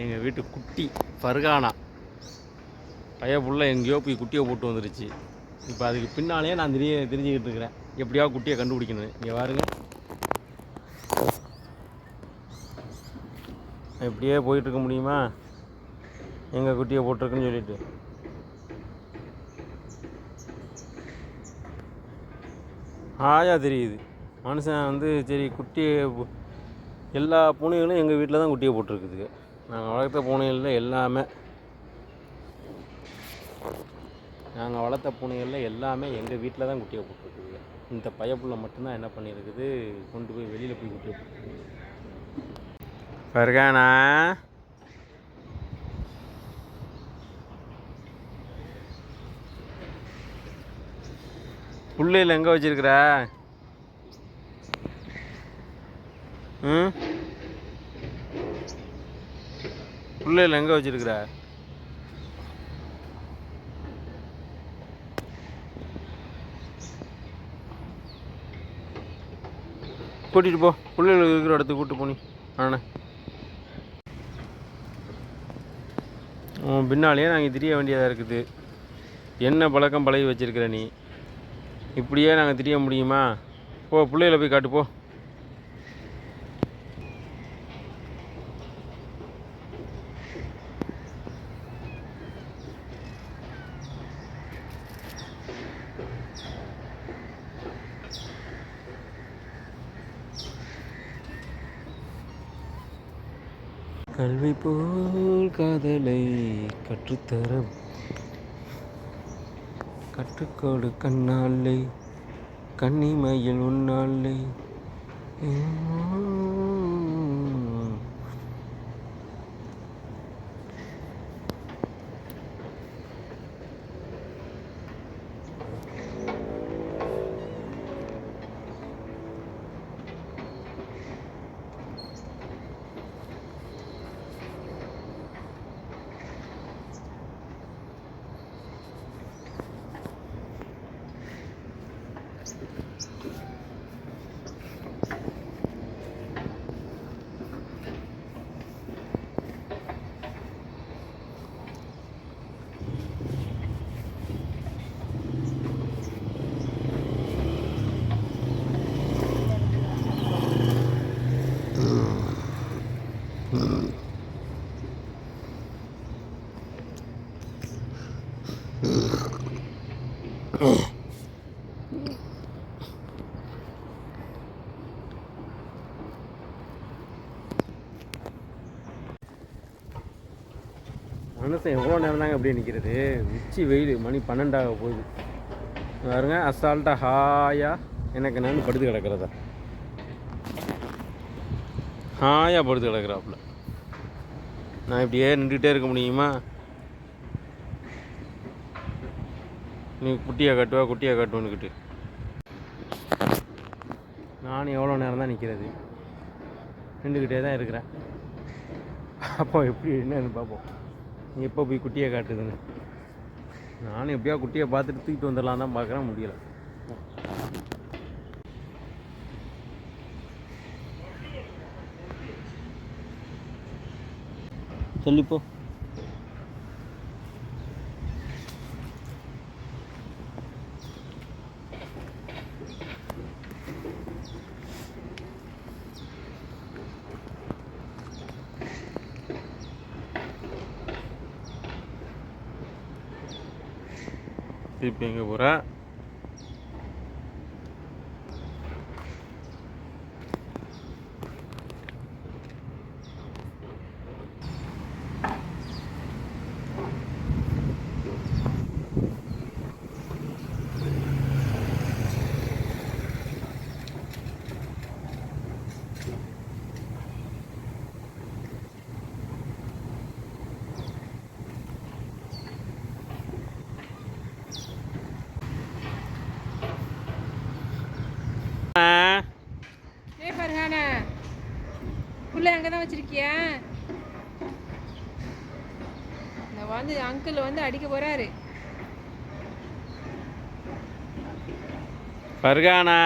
எங்கள் வீட்டு குட்டி ஃபர்கானா. பைய எங்கேயோ போய் குட்டியை போட்டு வந்துருச்சு. இப்போ அதுக்கு பின்னாலே நான் தெரிய தெரிஞ்சுக்கிட்டு இருக்கிறேன். எப்படியா குட்டியை கண்டுபிடிக்கணும். இங்கே பாருங்க. எப்படியே போயிட்டுருக்க முடியுமா? எங்கள் குட்டியை போட்டிருக்குன்னு சொல்லிட்டு. ஆயா தெரியுது. மனுஷன் வந்து சரி குட்டியை எல்லா பூனைகளும் எங்கள் வீட்டில் தான் குட்டியை போட்டிருக்குதுங்க. நாங்கள் வளர்த்த பூனைகளில் எல்லாமே நாங்கள் வளர்த்த பூனைகளில் எல்லாமே எங்கள் வீட்டில் தான் குட்டியை போட்டிருக்குதுங்க. இந்த பயப்புள்ள மட்டும்தான் என்ன பண்ணியிருக்குது கொண்டு போய் வெளியில் போய் குட்டியை போட்டுருக்குது. பருகானா புள்ளையில் எங்கே வச்சுருக்குற? ம்? பிள்ளைகள் எங்கே வச்சுருக்குற? கூட்டிகிட்டு போ. பிள்ளைகள் இருக்கிற இடத்துக்கு கூட்டு போனி அண்ணே உன் பின்னாலேயே நாங்கள் திரிய வேண்டியதாக இருக்குது. என்ன பழக்கம் பழகி வச்சுருக்கிற நீ? இப்படியே நாங்கள் திரிய முடியுமா? போ பிள்ளைகளை போய் காட்டு போ. கல்வி போல் காதலை கற்றுத்தர கற்றுக்கோடு கண்ணாலை கன்னிமையில் உன்னாலை. மனுஷன் எவ்வளோ நேரம் தாங்க அப்படியே நிற்கிறது உச்சி வெயில் மணி பன்னெண்டாக போகுது. பாருங்க அசால்ட்டாக ஹாயாக எனக்கு நான் படுத்து கிடக்கிறதா? ஹாயாக படுத்து கிடக்குறாப்புல. நான் இப்படியே நின்றுக்கிட்டே இருக்க முடியுமா? நீ குட்டியை கட்டுவா குட்டியாக கட்டுவனுக்கிட்டு நானும் எவ்வளோ நேரம் தான் நிற்கிறது நின்றுக்கிட்டே தான் இருக்கிறேன். அப்போ எப்படி என்னன்னு பார்ப்போம். நீ எப்போ போய் குட்டியை காட்டுதுன்னு. நானும் எப்படியா குட்டியை பார்த்துட்டு தூக்கிட்டு வந்துடலாம் தான் பார்க்குறேன் முடியல. சொல்லிப்போ. திருப்பி எங்கே போகிறேன் புள்ள அங்கே தான் வச்சிருக்கியா? இந்த வந்து அங்கிள் வந்து அடிக்க போகிறாரு பர்கானா?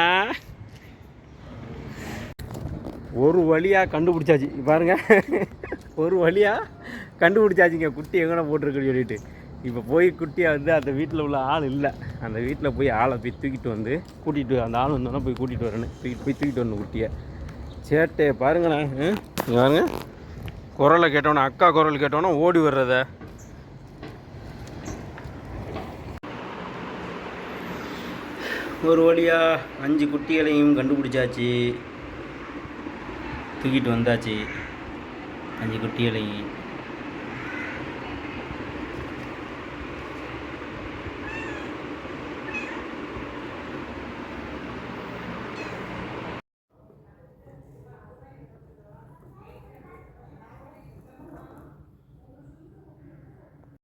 ஒரு வழியாக கண்டுபிடிச்சாச்சு. பாருங்க. ஒரு வழியாக கண்டுபிடிச்சாச்சுங்க. குட்டி எங்கே போட்டிருக்குன்னு சொல்லிட்டு. இப்போ போய் குட்டியை வந்து அந்த வீட்டில் உள்ள ஆள் இல்லை. அந்த வீட்டில் போய் ஆளை போய் தூக்கிட்டு வந்து கூட்டிகிட்டு அந்த ஆள் வந்தோன்னா போய் கூட்டிகிட்டு வரணும் தூக்கிட்டு போய் தூக்கிட்டு வரணும் குட்டியை. சேட்டையை பாருங்களேன் ம், பாருங்க. குரலை கேட்டோன்னே அக்கா குரல் கேட்டோன்னே ஓடி வர்றத. ஒரு வழியாக அஞ்சு குட்டிகளையும் கண்டுபிடிச்சாச்சு. தூக்கிட்டு வந்தாச்சு. அஞ்சு குட்டிகளையும்.